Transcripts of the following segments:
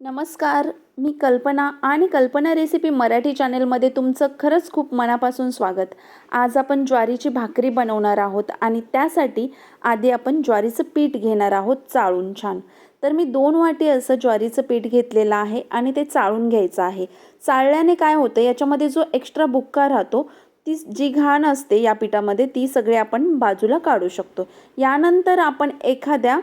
नमस्कार मी कल्पना आणि कल्पना रेसिपी मराठी चॅनेलमध्ये तुमचं खरंच खूप मनापासून स्वागत. आज आपण ज्वारीची भाकरी बनवणार आहोत आणि त्यासाठी आधी आपण ज्वारीचं पीठ घेणार आहोत चाळून छान. तर मी दोन वाटी असं ज्वारीचं पीठ घेतलेलं आहे आणि ते चाळून घ्यायचं आहे. चाळल्याने काय होतं याच्यामध्ये जो एक्स्ट्रा बुक्का राहतो ती जी घाण असते या पिठामध्ये ती सगळी आपण बाजूला काढू शकतो. यानंतर आपण एखाद्या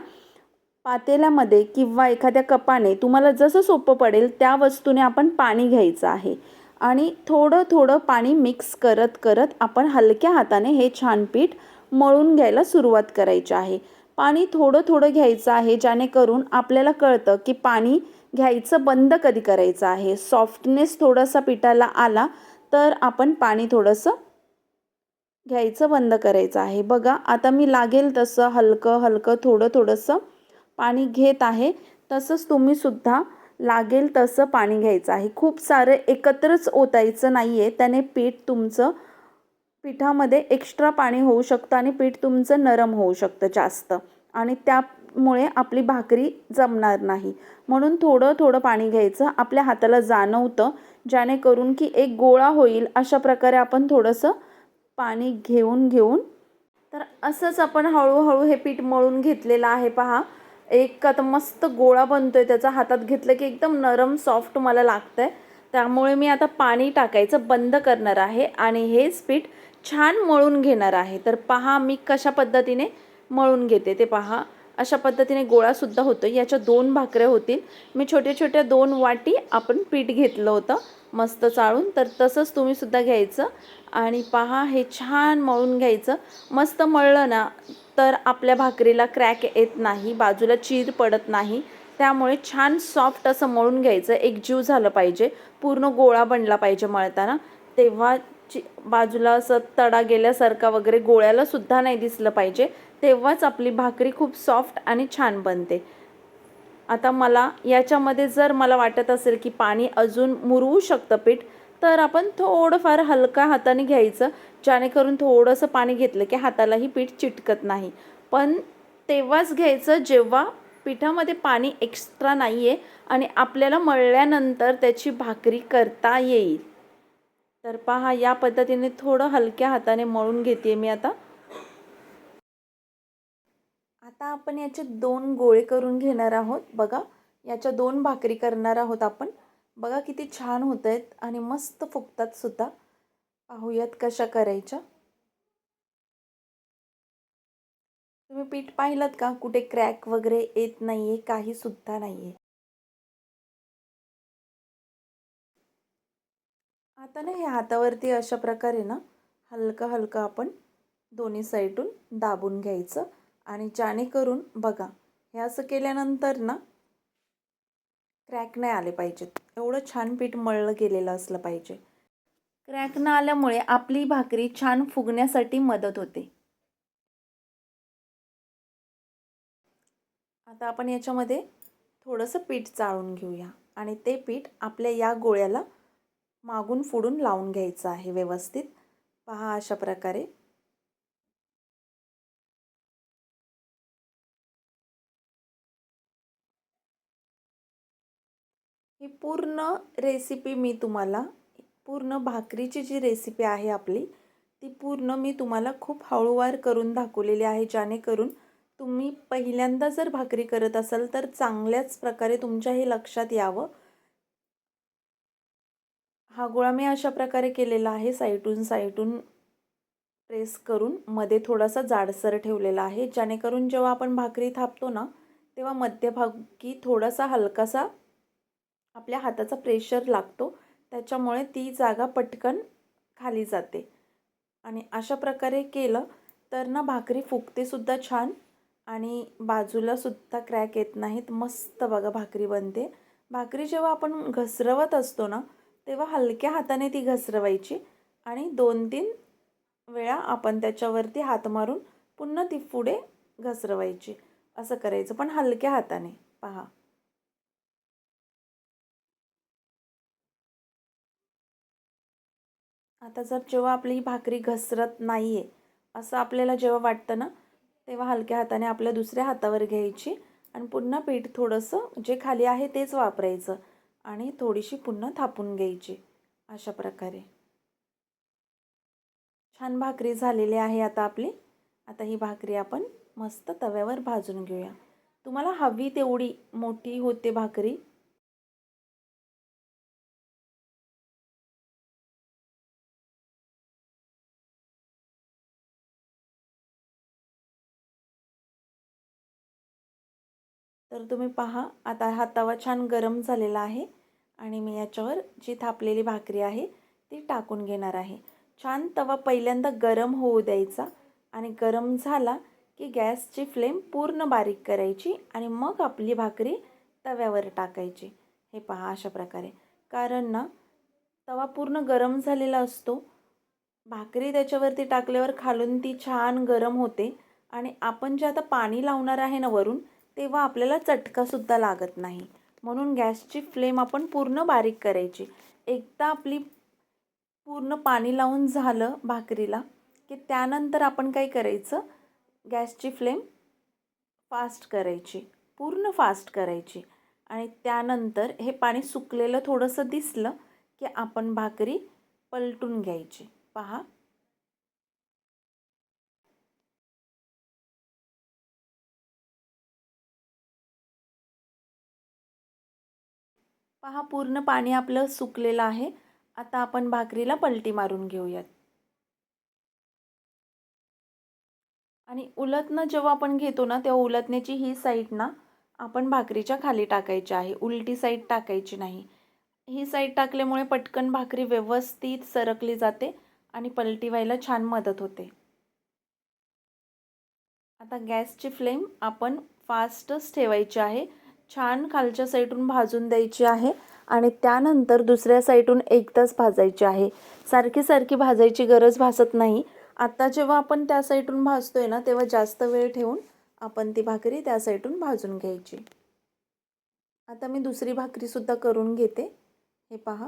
पातेल्यामध्ये किंवा एखाद्या कपाने तुम्हाला जसं सोपं पडेल त्या वस्तूने आपण पाणी घ्यायचं आहे. आणि थोडं थोडं पाणी मिक्स करत करत आपण हलक्या हाताने हे छान पीठ मळून घ्यायला सुरुवात करायची आहे. पाणी थोडं थोडं घ्यायचं आहे जेणेकरून आपल्याला कळतं की पाणी घ्यायचं बंद कधी करायचं आहे. सॉफ्टनेस थोडासा पिठाला आला तर आपण पाणी थोडंसं घ्यायचं बंद करायचं आहे. बघा आता मी लागेल तसं हलकं हलकं थोडं थोडंसं पाणी घेत आहे तसंच तुम्हीसुद्धा लागेल तसं पाणी घ्यायचं आहे. खूप सारं एकत्रच ओतायचं नाही आहे त्याने पीठ तुमचं पिठामध्ये एक्स्ट्रा पाणी होऊ शकतं आणि पीठ तुमचं नरम होऊ शकतं जास्त. आणि त्यामुळे आपली भाकरी जमणार नाही. म्हणून थोडं थोडं पाणी घ्यायचं. आपल्या हाताला जाणवतं जेणेकरून की एक गोळा होईल. अशा प्रकारे आपण थोडंसं पाणी घेऊन घेऊन. तर असंच आपण हळूहळू हे पीठ मळून घेतलेलं आहे पहा. एक आता मस्त गोळा बनतो आहे त्याचा. हातात घेतलं की एकदम नरम सॉफ्ट मला लागतं आहे त्यामुळे मी आता पाणी टाकायचं बंद करणार आहे आणि हेच पीठ छान मळून घेणार आहे. तर पहा मी कशा पद्धतीने मळून घेते ते पहा. अशा पद्धतीने गोळासुद्धा होतो याच्या दोन भाकऱ्या होतील. मी छोट्या छोट्या दोन वाटी आपण पीठ घेतलं होतं मस्त चाळून. तर तसंच तुम्हीसुद्धा घ्यायचं. आणि पहा हे छान मळून घ्यायचं. मस्त मळलं ना तर आपल्या भाकरीला क्रॅक येत नाही बाजूला चीर पडत नाही. त्यामुळे छान सॉफ्ट असं मळून घ्यायचं. एक जीव झालं पाहिजे. पूर्ण गोळा बनला पाहिजे मळताना. तेव्हा बाजूला असं तडा गेल्यासारखा वगैरे गोळ्याला सुद्धा नाही दिसलं पाहिजे. तेव्हाच आपली भाकरी खूप सॉफ्ट आणि छान बनते. आता मला याच्यामध्ये जर मला वाटत असेल की पाणी अजून मुरवू शकतं पीठ तर आपण थोडंफार हलका हाताने घ्यायचं जेणेकरून थोडंसं पाणी घेतलं की हातालाही पीठ चिटकत नाही. पण तेव्हाच घ्यायचं जेव्हा पिठामध्ये पाणी एक्स्ट्रा नाही आहे आणि आपल्याला मळल्यानंतर त्याची भाकरी करता येईल. तर पहा या पद्धतीने थोडं हलक्या हाताने मळून घेते मी आता. आता आपण याचे दोन गोळे करून घेणार आहोत. बघा याच्या दोन भाकरी करणार आहोत आपण. बघा किती छान होत आहेत आणि मस्त फुगतात सुद्धा. पाहूयात कशा करायच्या. तुम्ही पीठ पाहिलं का? कुठे क्रॅक वगैरे येत नाहीये काही सुद्धा नाहीये. आता ना हे हातावरती अशा प्रकारे ना हलकं हलकं आपण दोन्ही साईडून दाबून घ्यायचं आणि जेणेकरून बघा हे असं केल्यानंतर ना क्रॅक नाही आले पाहिजेत. एवढं छान पीठ मळलं गेलेलं असलं पाहिजे. क्रॅक न आल्यामुळे आपली भाकरी छान फुगण्यासाठी मदत होते. आता आपण याच्यामध्ये थोडंसं पीठ चाळून घेऊया. आणि ते पीठ आपल्या या गोळ्याला मागून फुडून लावून घ्यायचं आहे व्यवस्थित. पहा अशा प्रकारे. पूर्ण रेसिपी मी तुम्हाला पूर्ण भाकरीची जी रेसिपी आहे आपली ती पूर्ण मी तुम्हाला खूप हळूवार करून दाखवलेली आहे जेणेकरून तुम्ही पहिल्यांदा जर भाकरी करत असाल तर चांगल्याच प्रकारे तुमच्या हे लक्षात यावं. हा गोळा मी अशा प्रकारे केलेला आहे साईटून साईटून प्रेस करून मध्ये थोडासा जाडसर ठेवलेला आहे जेणेकरून जेव्हा आपण भाकरी थापतो ना तेव्हा मध्यभागी थोडासा हलकासा आपल्या हाताचा प्रेशर लागतो. त्याच्यामुळे ती जागा पटकन खाली जाते. आणि अशा प्रकारे केलं तर ना भाकरी फुगतेसुद्धा छान आणि बाजूलासुद्धा क्रॅक येत नाहीत. मस्त बघा भाकरी बनते. भाकरी जेव्हा आपण घसरवत असतो ना तेव्हा हलक्या हाताने ती घसरवायची आणि दोन तीन वेळा आपण त्याच्यावरती हात मारून पुन्हा ती पुढे घसरवायची. असं करायचं. पण हलक्या हाताने. पहा. आता जर जेव्हा आपली भाकरी घसरत नाही आहे असं आपल्याला जेव्हा वाटतं ना तेव्हा हलक्या हाताने आपल्या दुसऱ्या हातावर घ्यायची आणि पुन्हा पीठ थोडंसं जे खाली आहे तेच वापरायचं आणि थोडीशी पुन्हा थापून घ्यायची. अशा प्रकारे. छान भाकरी झालेली आहे आता आपली. आता ही भाकरी आपण मस्त तव्यावर भाजून घेऊया. तुम्हाला हवी तेवढी मोठी होते भाकरी. तर तुम्ही पहा आता हा तवा छान गरम झालेला आहे आणि मी याच्यावर जी थापलेली भाकरी आहे ती टाकून घेणार आहे. छान तवा पहिल्यांदा गरम होऊ द्यायचा आणि गरम झाला की गॅसची फ्लेम पूर्ण बारीक करायची आणि मग आपली भाकरी तव्यावर टाकायची. हे पहा अशा प्रकारे. कारण ना तवा पूर्ण गरम झालेला असतो. भाकरी त्याच्यावरती टाकल्यावर खालून ती छान गरम होते आणि आपण जे आता पाणी लावणार आहे ना वरून तेव्हा आपल्याला चटकासुद्धा लागत नाही. म्हणून गॅसची फ्लेम आपण पूर्ण बारीक करायची. एकदा आपली पूर्ण पाणी लावून झालं भाकरीला की त्यानंतर आपण काय करायचं? गॅसची फ्लेम फास्ट करायची. पूर्ण फास्ट करायची. आणि त्यानंतर हे पाणी सुकलेलं थोडंसं दिसलं की आपण भाकरी पलटून घ्यायची. पहा. पहा पूर्ण पाणी आपलं सुकलेलं आहे. आता आपण भाकरीला पलटी मारून घेऊयात. आणि उलटनं जेव्हा आपण घेतो ना तेव्हा उलटण्याची ही साईड ना आपण भाकरीच्या खाली टाकायची आहे. उलटी साईड टाकायची नाही. ही साईड टाकल्यामुळे पटकन भाकरी व्यवस्थित सरकली जाते आणि पलटी व्हायला छान मदत होते. आता गॅसची फ्लेम आपण फास्टच ठेवायची आहे. छान खालच्या साईडून भाजून द्यायची आहे आणि त्यानंतर दुसऱ्या साईडून एकदाच भाजायची आहे. सारखी सारखी भाजायची गरज भासत नाही. आत्ता जेव्हा आपण त्या साईडून भाजतोय ना तेव्हा जास्त वेळ ठेवून आपण ती भाकरी त्या साईडून भाजून घ्यायची. आता मी दुसरी भाकरीसुद्धा करून घेते. हे पहा.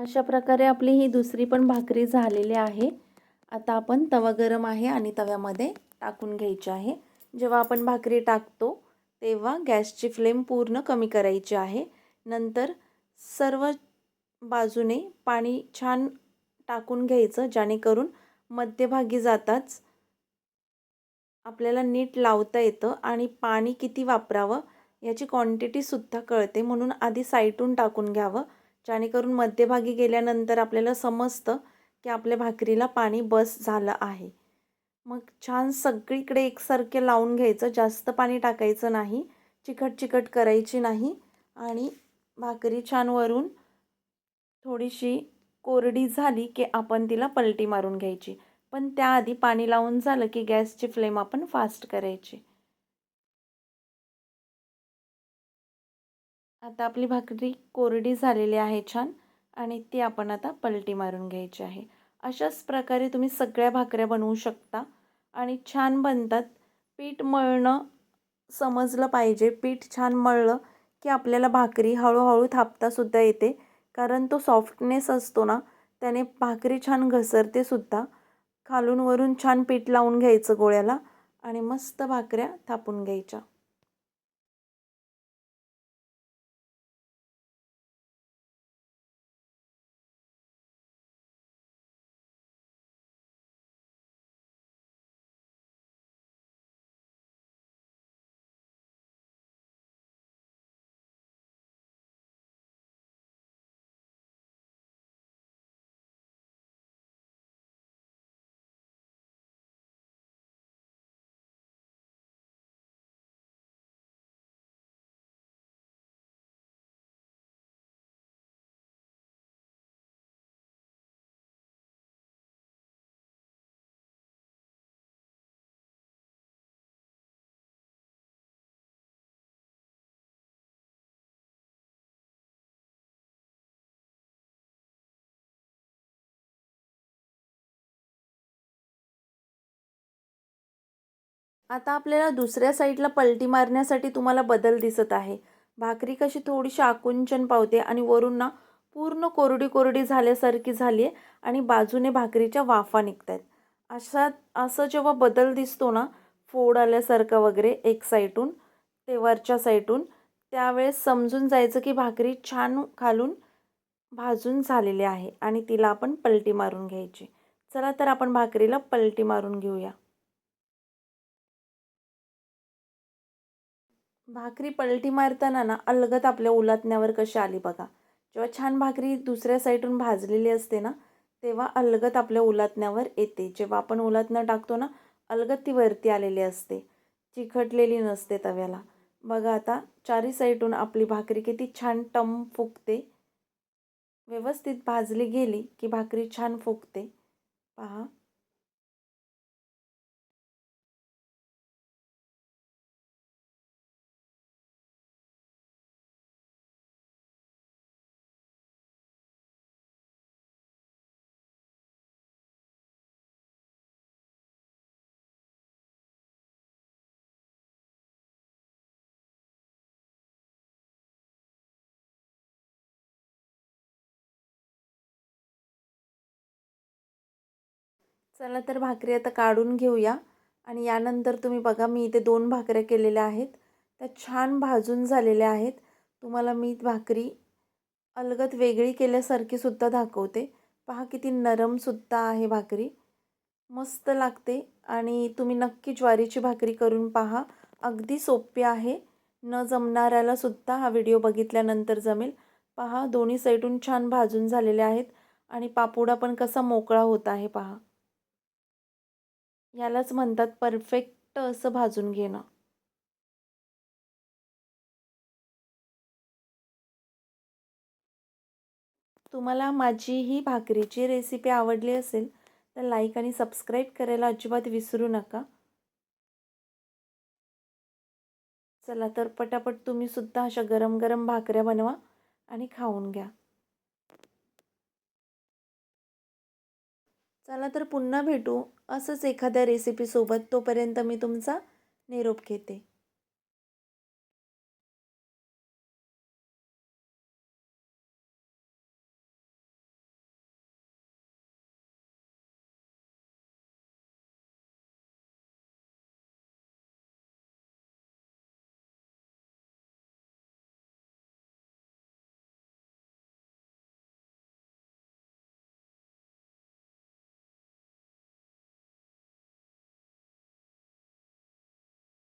अशा प्रकारे आपली ही दुसरी पण भाकरी झालेली आहे. आता आपण तवा गरम आहे आणि तव्यामध्ये टाकून घ्यायची आहे. जेव्हा आपण भाकरी टाकतो तेव्हा गॅसची फ्लेम पूर्ण कमी करायची आहे. नंतर सर्व बाजूने पाणी छान टाकून घ्यायचं जेणेकरून मध्यभागी जाताच आपल्याला नीट लावता येतं आणि पाणी किती वापरावं याची क्वांटिटीसुद्धा कळते. म्हणून आधी साईटून टाकून घ्यावं. जेणेकरून मध्यभागी गेल्यानंतर आपल्याला समजतं की आपल्या भाकरीला पाणी बस झालं आहे. मग छान सगळीकडे एकसारखे लावून घ्यायचं जास्त पाणी टाकायचं नाही चिकट चिकट करायची नाही आणि भाकरी छान वरून थोडीशी कोरडी झाली की आपण तिला पलटी मारून घ्यायची. पण त्याआधी पाणी लावून झालं की गॅसची फ्लेम आपण फास्ट करायची. आता आपली भाकरी कोरडी झालेली आहे छान आणि ती आपण आता पलटी मारून घ्यायची आहे. अशाच प्रकारे तुम्ही सगळ्या भाकऱ्या बनवू शकता आणि छान बनतात. पीठ मळणं समजलं पाहिजे. पीठ छान मळलं की आपल्याला भाकरी हळूहळू थापतासुद्धा येते. कारण तो सॉफ्टनेस असतो ना त्याने भाकरी छान घसरते सुद्धा. खालून वरून छान पीठ लावून घ्यायचं गोळ्याला आणि मस्त भाकऱ्या थापून घ्यायच्या. आता आपल्याला दुसऱ्या साईडला पलटी मारण्यासाठी तुम्हाला बदल दिसत आहे. भाकरी कशी थोडीशी आकुंचन पावते आणि वरून ना पूर्ण कोरडी कोरडी झाल्यासारखी झाली आहे आणि बाजूने भाकरीच्या वाफा निघत आहेत अशा असं जेव्हा बदल दिसतो ना फोड आल्यासारखं वगैरे एक साईटून ते वरच्या साईडून त्यावेळेस समजून जायचं की भाकरी छान खालून भाजून झालेली आहे आणि तिला आपण पलटी मारून घ्यायची. चला तर आपण भाकरीला पलटी मारून घेऊया. भाकरी पलटी मारताना ना अलगत आपल्या उलातण्यावर कशी आली बघा. जेव्हा छान भाकरी दुसऱ्या साईडून भाजलेली असते ना तेव्हा अलगत आपल्या उलातण्यावर येते. जेव्हा आपण उलातणं टाकतो ना अलगत ती वरती आलेली असते. चिखटलेली नसते तव्याला. बघा आता चारी साईडून आपली भाकरी किती छान टम फुगते व्यवस्थित भाजली गेली की भाकरी छान फुगते पहा. चला तर भाकरी आता काढून घेऊया. आणि यानंतर तुम्ही बघा मी इथे दोन भाकऱ्या केलेल्या आहेत. त्या छान भाजून झालेल्या आहेत. तुम्हाला मी भाकरी अलगत वेगळी केल्यासारखी सुद्धा दाखवते. पहा किती नरमसुद्धा आहे भाकरी. मस्त लागते. आणि तुम्ही नक्की ज्वारीची भाकरी करून पहा. अगदी सोपी आहे. न जमणाऱ्याला सुद्धा हा व्हिडिओ बघितल्यानंतर जमेल. पहा दोन्ही साईडून छान भाजून झालेले आहेत. आणि पापुडा पण कसा मोकळा होत आहे पहा. यालाच म्हणतात परफेक्ट असं भाजून घेणं. तुम्हाला माझी ही भाकरीची रेसिपी आवडली असेल तर लाईक आणि सबस्क्राईब करायला अजिबात विसरू नका. चला तर पटापट तुम्ही सुद्धा अशा गरम गरम भाकऱ्या बनवा आणि खाऊन घ्या. चला तर पुन्हा भेटू असंच एखाद्या रेसिपीसोबत तोपर्यंत मी तुमचा निरोप घेते.